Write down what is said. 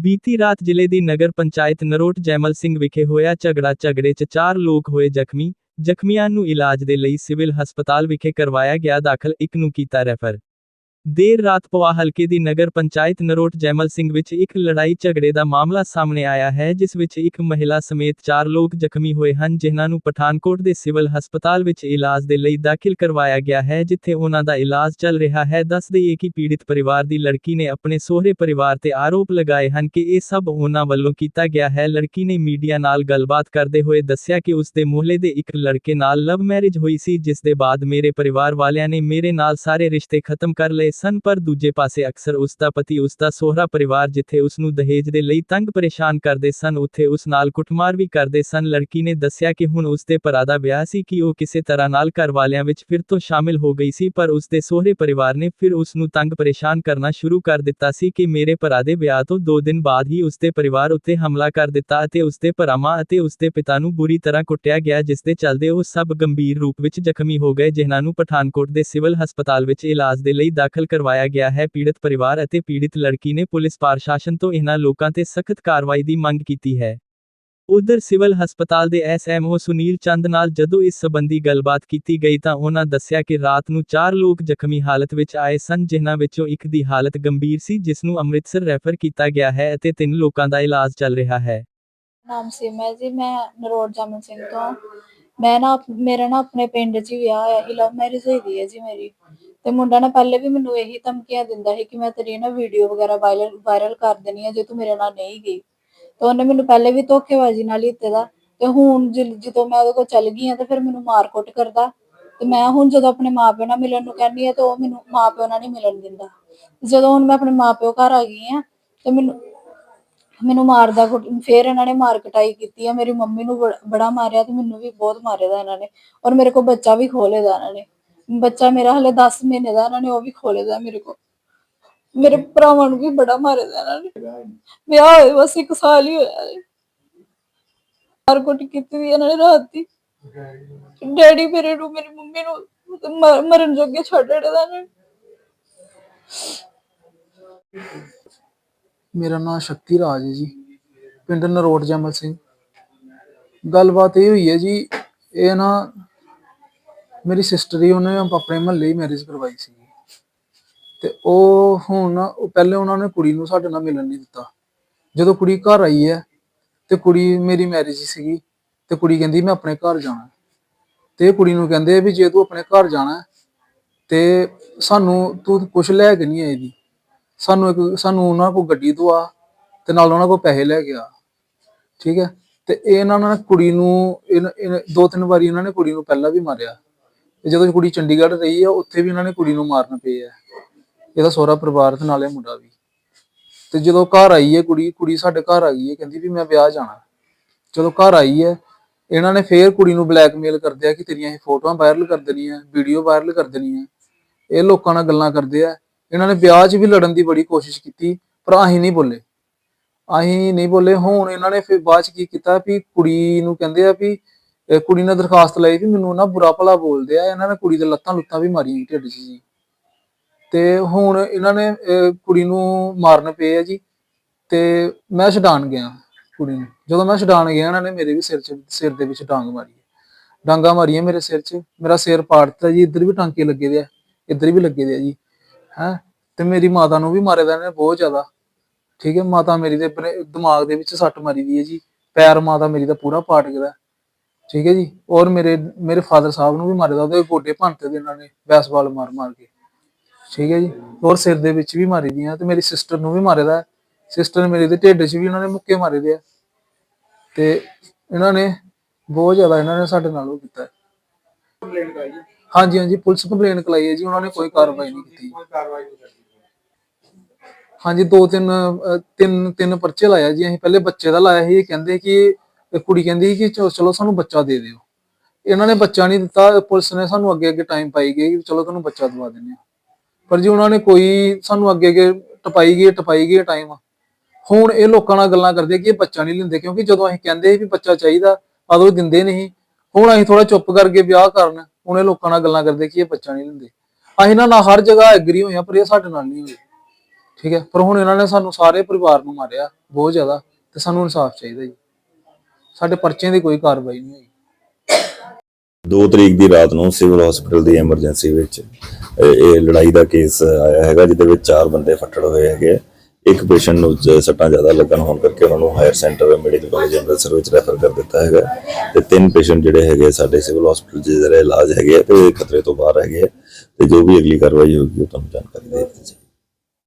ਬੀਤੀ ਰਾਤ ਜ਼ਿਲ੍ਹੇ ਦੀ ਨਗਰ ਪੰਚਾਇਤ ਨਰੋਟ ਜੈਮਲ ਸਿੰਘ ਵਿਖੇ ਹੋਇਆ ਝਗੜਾ, ਝਗੜੇ 'ਚ ਚਾਰ ਲੋਕ ਹੋਏ ਜ਼ਖਮੀ। ਜ਼ਖਮੀਆਂ ਨੂੰ ਇਲਾਜ ਦੇ ਲਈ ਸਿਵਲ ਹਸਪਤਾਲ ਵਿਖੇ ਕਰਵਾਇਆ ਗਿਆ ਦਾਖਲ, ਇੱਕ ਨੂੰ ਕੀਤਾ ਰੈਫਰ। ਦੇਰ ਰਾਤ ਪਵਾ ਹਲਕੇ ਦੀ ਨਗਰ ਪੰਚਾਇਤ ਨਰੋਟ ਜੈਮਲ ਸਿੰਘ ਵਿੱਚ ਇੱਕ ਲੜਾਈ ਝਗੜੇ ਦਾ ਮਾਮਲਾ ਸਾਹਮਣੇ ਆਇਆ ਹੈ, ਜਿਸ ਵਿੱਚ ਇੱਕ ਮਹਿਲਾ ਸਮੇਤ ਚਾਰ ਲੋਕ ਜ਼ਖਮੀ ਹੋਏ ਹਨ, ਜਿਨ੍ਹਾਂ ਨੂੰ ਪਠਾਨਕੋਟ ਦੇ ਸਿਵਲ ਹਸਪਤਾਲ ਵਿੱਚ ਇਲਾਜ ਦੇ ਲਈ ਦਾਖਲ ਕਰਵਾਇਆ ਗਿਆ ਹੈ, ਜਿੱਥੇ ਉਹਨਾਂ ਦਾ ਇਲਾਜ ਚੱਲ ਰਿਹਾ ਹੈ। ਦੱਸ ਦਈਏ ਕਿ ਪੀੜਿਤ ਪਰਿਵਾਰ ਦੀ ਲੜਕੀ ਨੇ ਆਪਣੇ ਸਹੁਰੇ ਪਰਿਵਾਰ ਤੇ ਆਰੋਪ ਲਗਾਏ ਹਨ ਕਿ ਇਹ ਸਭ ਉਹਨਾਂ ਵੱਲੋਂ ਕੀਤਾ ਗਿਆ ਹੈ। ਲੜਕੀ ਨੇ ਮੀਡੀਆ ਨਾਲ ਗੱਲਬਾਤ ਕਰਦੇ ਹੋਏ ਦੱਸਿਆ ਕਿ ਉਸ ਦੇ ਮੁਹੱਲੇ ਦੇ ਇੱਕ ਲੜਕੇ ਨਾਲ ਲਵ ਮੈਰਿਜ ਹੋਈ ਸੀ, ਜਿਸ ਦੇ ਬਾਅਦ ਮੇਰੇ ਪਰਿਵਾਰ ਵਾਲਿਆਂ ਨੇ ਮੇਰੇ ਨਾਲ ਸਾਰੇ ਰਿਸ਼ਤੇ ਖਤਮ ਕਰ ਲਏ ਸਨ, ਪਰ ਦੂਜੇ ਪਾਸੇ ਅਕਸਰ ਉਸ ਦਾ ਪਤੀ, ਉਸ ਦਾ ਸਹੁਰਾ ਪਰਿਵਾਰ ਜਿੱਥੇ ਉਸ ਨੂੰ ਦਹੇਜ ਦੇ ਲਈ ਤੰਗ ਪਰੇਸ਼ਾਨ ਕਰਦੇ ਸਨ, ਉੱਥੇ ਉਸ ਨਾਲ ਕੁੱਟਮਾਰ ਵੀ ਕਰਦੇ ਸਨ। ਲੜਕੀ ਨੇ ਦੱਸਿਆ ਕਿ ਹੁਣ ਉਸ ਦੇ ਭਰਾ ਦਾ ਵਿਆਹ ਸੀ ਕਿ ਉਹ ਕਿਸੇ ਤਰ੍ਹਾਂ ਨਾਲ ਘਰ ਵਾਲਿਆਂ ਵਿੱਚ ਫਿਰ ਤੋਂ ਸ਼ਾਮਿਲ ਹੋ ਗਈ ਸੀ, ਪਰ ਉਸ ਦੇ ਸਹੁਰੇ ਪਰਿਵਾਰ ਨੇ ਫਿਰ ਉਸ ਨੂੰ ਤੰਗ ਪਰੇਸ਼ਾਨ ਕਰਨਾ ਸ਼ੁਰੂ ਕਰ ਦਿੱਤਾ ਸੀ ਕਿ ਮੇਰੇ ਭਰਾ ਦੇ ਵਿਆਹ ਤੋਂ 2 ਦਿਨ ਬਾਅਦ ਹੀ ਉਸ ਦੇ ਪਰਿਵਾਰ ਉੱਤੇ ਹਮਲਾ ਕਰ ਦਿੱਤਾ ਅਤੇ ਉਸ ਦੇ ਭਰਾਵਾਂ ਅਤੇ ਉਸ ਦੇ ਪਿਤਾ ਨੂੰ ਬੁਰੀ ਤਰ੍ਹਾਂ ਕੁੱਟਿਆ ਗਿਆ, ਜਿਸ ਦੇ ਚੱਲਦੇ ਉਹ ਸਭ ਗੰਭੀਰ ਰੂਪ ਵਿੱਚ ਜ਼ਖਮੀ ਹੋ ਗਏ, ਜਿਨ੍ਹਾਂ ਨੂੰ ਪਠਾਨਕੋਟ ਦੇ ਸਿਵਲ ਹਸਪਤਾਲ ਵਿੱਚ ਇਲਾਜ ਦੇ ਲਈ ਦਾਖਲ ਕਰਵਾਇਆ ਗਿਆ ਹੈ। ਪੀੜਤ ਪਰਿਵਾਰ ਅਤੇ ਪੀੜਿਤ ਲੜਕੀ ਨੇ ਪੁਲਿਸ ਪ੍ਰਸ਼ਾਸਨ ਤੋਂ ਇਹਨਾਂ ਲੋਕਾਂ ਤੇ ਸਖਤ ਕਾਰਵਾਈ ਦੀ ਮੰਗ ਕੀਤੀ ਹੈ। ਉਧਰ ਸਿਵਲ ਹਸਪਤਾਲ ਦੇ ਐਸਐਮਓ ਸੁਨੀਲ ਚੰਦ ਨਾਲ ਜਦੋਂ ਇਸ ਸੰਬੰਧੀ ਗੱਲਬਾਤ ਕੀਤੀ ਗਈ ਤਾਂ ਉਹਨਾਂ ਦੱਸਿਆ ਕਿ ਰਾਤ ਨੂੰ ਚਾਰ ਲੋਕ ਜ਼ਖਮੀ ਹਾਲਤ ਵਿੱਚ ਆਏ ਸਨ, ਜਿਨ੍ਹਾਂ ਵਿੱਚੋਂ ਇੱਕ ਦੀ ਹਾਲਤ ਗੰਭੀਰ ਸੀ, ਜਿਸ ਨੂੰ ਅੰਮ੍ਰਿਤਸਰ ਰੈਫਰ ਕੀਤਾ ਗਿਆ ਹੈ ਅਤੇ ਤਿੰਨ ਲੋਕਾਂ ਦਾ ਇਲਾਜ ਚੱਲ ਰਿਹਾ ਹੈ। ਨਾਮ ਸਿਮ ਜੀ, ਮੈਂ ਨਰੋੜ ਜਾਮਨ ਸਿੰਘ ਤੋਂ। ਮੈਂ ਨਾ, ਮੇਰਾ ਨਾ ਆਪਣੇ ਪਿੰਡ 'ਚ ਹੀ ਵਿਆਹ ਹੋਇਆ ਸੀ ਲਵ ਮੈਰਿਜ ਹੋਈ ਦੀ ਹੈ ਜੀ ਮੇਰੀ। ਤੇ ਮੁੰਡਾ ਨਾ ਪਹਿਲੇ ਵੀ ਮੈਨੂੰ ਇਹੀ ਧਮਕੀਆਂ ਦਿੰਦਾ ਸੀ ਕਿ ਮੈਂ ਤੇਰੀ ਨਾ ਵੀਡੀਓ ਵਗੈਰਾ ਵਾਇਰਲ ਵਾਇਰਲ ਕਰ ਦੇਣੀ ਹੈ ਜੇ ਤੂੰ ਮੇਰੇ ਨਾਲ ਨਹੀਂ ਗਈ। ਤੇ ਉਹਨੇ ਮੈਨੂੰ ਪਹਿਲੇ ਵੀ ਧੋਖੇਬਾਜ਼ੀ ਨਾਲ ਹੀ ਦਿੱਤੇ ਦਾ। ਤੇ ਹੁਣ ਜਿ- ਜਦੋਂ ਮੈਂ ਉਹਦੇ ਕੋਲ ਚੱਲ ਗਈ ਆ ਤੇ ਫਿਰ ਮੈਨੂੰ ਮਾਰ ਕਰਦਾ। ਤੇ ਮੈਂ ਹੁਣ ਜਦੋਂ ਆਪਣੇ ਮਾਪਿਓ ਨਾਲ ਮਿਲਣ ਨੂੰ ਕਹਿੰਦੀ ਆ ਤੇ ਉਹ ਮੈਨੂੰ ਮਾਪਿਓ ਨਾਲ ਨਹੀਂ ਮਿਲਣ ਦਿੰਦਾ। ਜਦੋਂ ਹੁਣ ਮੈਂ ਆਪਣੇ ਮਾਪਿਓ ਘਰ ਆ ਗਈ ਆ ਤੇ ਮੈਨੂੰ ਮੈਨੂੰ ਮਾਰਦਾ ਕੁੱਟ- ਫਿਰ ਇਹਨਾਂ ਨੇ ਮਾਰ ਕਟਾਈ ਕੀਤੀ ਆ। ਮੇਰੀ ਮੰਮੀ ਨੂੰ ਬੜ- ਬੜਾ ਮਾਰਿਆ ਤੇ ਮੈਨੂੰ ਵੀ ਬਹੁਤ ਮਾਰਿਆ ਦਾ ਇਹਨਾਂ ਨੇ। ਔਰ ਮੇਰੇ ਕੋਲ ਬੱਚਾ ਵੀ ਖੋਲੇ ਦਾ ਇਹਨਾਂ ਨੇ। ਬੱਚਾ ਮੇਰਾ ਹਲੇ 10 ਮਹੀਨੇ ਦਾ ਇਹਨਾਂ ਨੇ ਉਹ ਵੀ ਖੋਲੇ ਦਾ ਮੇਰੇ ਕੋਲ। ਮੇਰੇ ਭਰਾਵਾਂ ਨੂੰ ਵੀ ਬੜਾ ਮਾਰਿਆ ਦਾ ਇਹਨਾਂ ਨੇ। ਵਿਆਹ ਹੋਏ ਬਸ ਇੱਕ ਸਾਲ ਹੀ ਹੋਇਆ ਹੈ ਮਾਰ ਕੁੱਟ ਕੀਤੀ ਦੀ ਇਹਨਾਂ ਨੇ ਰਾਤ ਦੀ। ਡੈਡੀ ਮੇਰੇ ਨੂੰ, ਮੇਰੀ ਮੰਮੀ ਨੂੰ ਮਰਨ ਜੋਗੇ ਛੱਡ ਦਿੱਤਾ ਨੇ। ਮੇਰਾ ਨਾਮ ਸ਼ਕਤੀ ਰਾਜ ਹੈ ਜੀ, ਪਿੰਡ ਨਰੋਟ ਜਮਲ ਸਿੰਘ। ਗੱਲਬਾਤ ਇਹ ਹੋਈ ਹੈ ਜੀ, ਇਹ ਨਾ ਮੇਰੀ ਸਿਸਟਰ ਹੀ ਉਹਨੇ ਆਪਣੇ ਮਹੱਲੇ ਹੀ ਮੈਰਿਜ ਕਰਵਾਈ ਸੀ। ਤੇ ਉਹ ਹੁਣ ਉਹ ਪਹਿਲੇ ਉਹਨਾਂ ਨੇ ਕੁੜੀ ਨੂੰ ਸਾਡੇ ਨਾਲ ਮਿਲਣ ਨਹੀਂ ਦਿੱਤਾ। ਜਦੋਂ ਕੁੜੀ ਘਰ ਆਈ ਹੈ ਤੇ ਕੁੜੀ ਮੇਰੀ ਮੈਰਿਜ ਸੀਗੀ ਤੇ ਕੁੜੀ ਕਹਿੰਦੀ ਮੈਂ ਆਪਣੇ ਘਰ ਜਾਣਾ। ਤੇ ਇਹ ਕੁੜੀ ਨੂੰ ਕਹਿੰਦੇ ਵੀ ਜੇ ਤੂੰ ਆਪਣੇ ਘਰ ਜਾਣਾ ਤੇ ਸਾਨੂੰ ਤੂੰ ਕੁਛ ਲੈ ਕੇ ਨਹੀਂ ਆਈ ਦੀ ਸਾਨੂੰ ਇੱਕ ਸਾਨੂੰ ਉਹਨਾਂ ਕੋਲ ਗੱਡੀ ਦਵਾ ਤੇ ਨਾਲ ਉਹਨਾਂ ਕੋਲ ਪੈਸੇ ਲੈ ਗਿਆ ਠੀਕ ਹੈ? ਤੇ ਇਹਨਾਂ ਨੇ ਕੁੜੀ ਨੂੰ ਇਹਨ- ਦੋ ਤਿੰਨ ਵਾਰੀ ਇਹਨਾਂ ਨੇ ਕੁੜੀ ਨੂੰ ਪਹਿਲਾਂ ਵੀ ਮਾਰਿਆ। ਤੇ ਜਦੋਂ ਕੁੜੀ ਚੰਡੀਗੜ੍ਹ ਰਹੀ ਆ, ਉੱਥੇ ਵੀ ਇਹਨਾਂ ਨੇ ਕੁੜੀ ਨੂੰ ਮਾਰਨ ਪਏ ਆ। ਇਹਦਾ ਸਹੁਰਾ ਪਰਿਵਾਰ ਤੇ ਨਾਲੇ ਮੁੰਡਾ ਵੀ। ਤੇ ਜਦੋਂ ਘਰ ਆਈ ਹੈ ਕੁੜੀ ਕੁੜੀ ਸਾਡੇ ਘਰ ਆ ਗਈ ਹੈ ਕਹਿੰਦੀ ਵੀ ਮੈਂ ਵਿਆਹ ਜਾਣਾ। ਜਦੋਂ ਘਰ ਆਈ ਹੈ ਇਹਨਾਂ ਨੇ ਫੇਰ ਕੁੜੀ ਨੂੰ ਬਲੈਕਮੇਲ ਕਰਦੇ ਆ ਕਿ ਤੇਰੀਆਂ ਇਹ ਫੋਟੋਆਂ ਵਾਇਰਲ ਕਰ ਦੇਣੀਆਂ, ਵੀਡੀਓ ਵਾਇਰਲ ਕਰ ਦੇਣੀਆਂ। ਇਹ ਲੋਕਾਂ ਨਾਲ ਗੱਲਾਂ ਕਰਦੇ ਆ। ਇਹਨਾਂ ਨੇ ਵਿਆਹ 'ਚ ਵੀ ਲੜਨ ਦੀ ਬੜੀ ਕੋਸ਼ਿਸ਼ ਕੀਤੀ, ਪਰ ਅਸੀਂ ਨਹੀਂ ਬੋਲੇ। ਅਸੀਂ ਨਹੀਂ ਬੋਲੇ। ਹੁਣ ਇਹਨਾਂ ਨੇ ਫਿਰ ਬਾਅਦ 'ਚ ਕੀ ਕੀਤਾ ਵੀ ਕੁੜੀ ਨੂੰ ਕਹਿੰਦੇ ਆ ਵੀ ਇਹ ਕੁੜੀ ਨੇ ਦਰਖਾਸਤ ਲਈ ਵੀ ਮੈਨੂੰ ਨਾ ਬੁਰਾ ਭਲਾ ਬੋਲਦੇ ਆ ਇਹਨਾਂ ਨੇ ਕੁੜੀ ਦੇ ਲੱਤਾਂ ਲੁੱਤਾਂ ਵੀ ਮਾਰੀਆਂ ਢਿੱਡ 'ਚ ਜੀ। ਤੇ ਹੁਣ ਇਹਨਾਂ ਨੇ ਅਹ, ਕੁੜੀ ਨੂੰ ਮਾਰਨ ਪਏ ਆ ਜੀ ਤੇ ਮੈਂ ਛਡਾਣ ਗਿਆ ਕੁੜੀ ਨੂੰ। ਜਦੋਂ ਮੈਂ ਛਡਾਣ ਗਿਆ ਇਹਨਾਂ ਨੇ ਮੇਰੇ ਵੀ ਸਿਰ 'ਚ ਸਿਰ ਦੇ ਵਿੱਚ ਡਾਂਗ ਮਾਰੀ ਡਾਂਗਾ ਮਾਰੀਆਂ ਮੇਰੇ ਸਿਰ 'ਚ ਮੇਰਾ ਸਿਰ ਪਾੜਤਾ ਜੀ ਇੱਧਰ ਵੀ ਟਾਂਕੇ ਲੱਗੇ ਦੇ ਆ ਇੱਧਰ ਵੀ ਲੱਗੇ ਦੇ ਆ ਜੀ ਹੈ। ਤੇ ਮੇਰੀ ਮਾਤਾ ਨੂੰ ਵੀ ਮਾਰੇ ਦਾ ਨੇ ਬਹੁਤ ਜ਼ਿਆਦਾ ਠੀਕ ਹੈ। ਮਾਤਾ ਮੇਰੀ ਦੇ ਦਿਮਾਗ ਦੇ ਵਿੱਚ ਸੱਟ ਮਾਰੀ ਦੀ ਹੈ ਜੀ ਪੈਰ ਮਾਤਾ ਮੇਰੀ ਦਾ ਪੂਰਾ ਪਾਟ ਗਿਆ। ਠੀਕ ਹੈ ਜੀ? ਔਰ ਮੇਰੇ ਮੇਰੇ ਫਾਦਰ ਸਾਹਿਬ ਨੂੰ ਵੀ ਮਾਰੇ ਉਹਦੇ ਗੋਡੇ ਭੰਨਤੇ ਦੇ ਇਹਨਾਂ ਨੇ ਬੈਸਬਾਲ ਮਾਰ ਮਾਰ ਕੇ। ਠੀਕ ਹੈ ਜੀ? ਔਰ ਸਿਰ ਦੇ ਵਿੱਚ ਵੀ ਮਾਰੀ ਦੀਆਂ ਤੇ ਮੇਰੀ ਸਿਸਟਰ ਨੂੰ ਵੀ ਮਾਰੇ ਦਾ ਸਿਸਟਰ ਮੇਰੇ ਦੇ ਢਿੱਡ 'ਚ ਵੀ ਇਹਨਾਂ ਨੇ ਮੁੱਕੇ ਮਾਰੇ ਦੇ ਆ। ਤੇ ਇਹਨਾਂ ਨੇ ਬਹੁਤ ਜ਼ਿਆਦਾ ਇਹਨਾਂ ਨੇ ਸਾਡੇ ਨਾਲ ਉਹ ਕੀਤਾ ਹਾਂਜੀ ਹਾਂਜੀ, ਪੁਲਿਸ ਕੰਪਲੇਨ ਕਰਾਈ ਹੈ ਜੀ, ਉਹਨਾਂ ਨੇ ਕੋਈ ਕਾਰਵਾਈ ਨਹੀਂ ਕੀਤੀ। ਹਾਂਜੀ, ਦੋ ਤਿੰਨ ਤਿੰਨ ਤਿੰਨ ਪਰਚੇ ਲਾਇਆ ਜੀ, ਅਸੀਂ ਪਹਿਲੇ ਬੱਚੇ ਦਾ ਲਾਇਆ ਸੀ, ਇਹ ਕਹਿੰਦੇ ਕਿ ਇਹ ਕੁੜੀ ਕਹਿੰਦੀ ਸੀ ਕਿ ਚਲੋ ਚਲੋ ਸਾਨੂੰ ਬੱਚਾ ਦੇ ਦਿਓ। ਇਹਨਾਂ ਨੇ ਬੱਚਾ ਨਹੀਂ ਦਿੱਤਾ, ਪੁਲਿਸ ਨੇ ਸਾਨੂੰ ਅੱਗੇ ਅੱਗੇ ਟਾਈਮ ਪਾਈ ਗਈ ਕਿ ਚਲੋ ਤੁਹਾਨੂੰ ਬੱਚਾ ਦਵਾ ਦਿੰਦੇ ਆ ਪਰ ਜੀ ਉਹਨਾਂ ਨੇ ਕੋਈ ਸਾਨੂੰ ਅੱਗੇ ਅੱਗੇ ਟਪਾਈ ਗਈ ਟਪਾਈ ਗਈ ਟਾਈਮ ਹੁਣ ਇਹ ਲੋਕਾਂ ਨਾਲ ਗੱਲਾਂ ਕਰਦੇ ਕਿ ਇਹ ਬੱਚਾ ਨਹੀਂ ਲੈਂਦੇ, ਕਿਉਂਕਿ ਜਦੋਂ ਅਸੀਂ ਕਹਿੰਦੇ ਵੀ ਬੱਚਾ ਚਾਹੀਦਾ ਉਦੋਂ ਦਿੰਦੇ ਨਹੀਂ। ਹੁਣ ਅਸੀਂ ਥੋੜਾ ਚੁੱਪ ਕਰਕੇ ਵਿਆਹ ਕਰਨ, ਹੁਣ ਇਹ ਲੋਕਾਂ ਨਾਲ ਗੱਲਾਂ ਕਰਦੇ ਕਿ ਇਹ ਬੱਚਾ ਨਹੀਂ ਲੈਂਦੇ। ਅਸੀਂ ਇਹਨਾਂ ਨਾਲ ਹਰ ਜਗ੍ਹਾ ਐਗਰੀ ਹੋਏ ਆ ਪਰ ਇਹ ਸਾਡੇ ਨਾਲ ਨਹੀਂ ਹੋਏ। ਠੀਕ ਹੈ? ਪਰ ਹੁਣ ਇਹਨਾਂ ਨੇ ਸਾਨੂੰ ਸਾਰੇ ਪਰਿਵਾਰ ਨੂੰ ਮਾਰਿਆ, ਬਹੁਤ ਜ਼ਿਆਦਾ, ਤੇ ਸਾਨੂੰ ਇਨਸਾਫ ਚਾਹੀਦਾ ਜੀ। ਸਾਡੇ ਪਰਚਿਆਂ ਦੀ ਕੋਈ ਕਾਰਵਾਈ ਨਹੀਂ ਹੋਈ। 2 ਤਰੀਕ ਦੀ ਰਾਤ ਨੂੰ ਸਿਵਲ ਹਸਪੀਟਲ ਦੀ ਐਮਰਜੈਂਸੀ ਵਿੱਚ ਇਹ ਲੜਾਈ ਦਾ ਕੇਸ ਆਇਆ ਹੈਗਾ, ਜਿਹਦੇ ਵਿੱਚ ਚਾਰ ਬੰਦੇ ਫੱਟੜ ਹੋਏ ਹੈਗੇ। ਆ। ਇੱਕ ਪੇਸ਼ੈਂਟ ਨੂੰ ਸੱਟਾਂ ਜ਼ਿਆਦਾ ਲੱਗਣ ਹੋਣ ਕਰਕੇ ਉਹਨਾਂ ਨੂੰ higher centre medical college Amritsar ਵਿੱਚ ਰੈਫਰ ਕਰ ਦਿੱਤਾ ਹੈਗਾ। ਤੇ ਤਿੰਨ ਪੇਸ਼ੈਂਟ ਜਿਹੜੇ ਹੈਗੇ ਸਾਡੇ ਸਿਵਲ ਹਸਪੀਟਲ 'ਚ ਜਿਹੜੇ ਇਲਾਜ ਹੈਗੇ ਆ, ਤੇ ਖਤਰੇ ਤੋਂ ਬਾਹਰ ਹੈਗੇ ਆ। ਤੇ ਜੋ ਵੀ ਅਗਲੀ ਕਾਰਵਾਈ ਹੋਊਗੀ, ਉਹ ਤੁਹਾਨੂੰ ਜਾਣਕਾਰੀ ਦੇ ਦਿੱਤੀ ਜਾਏਗੀ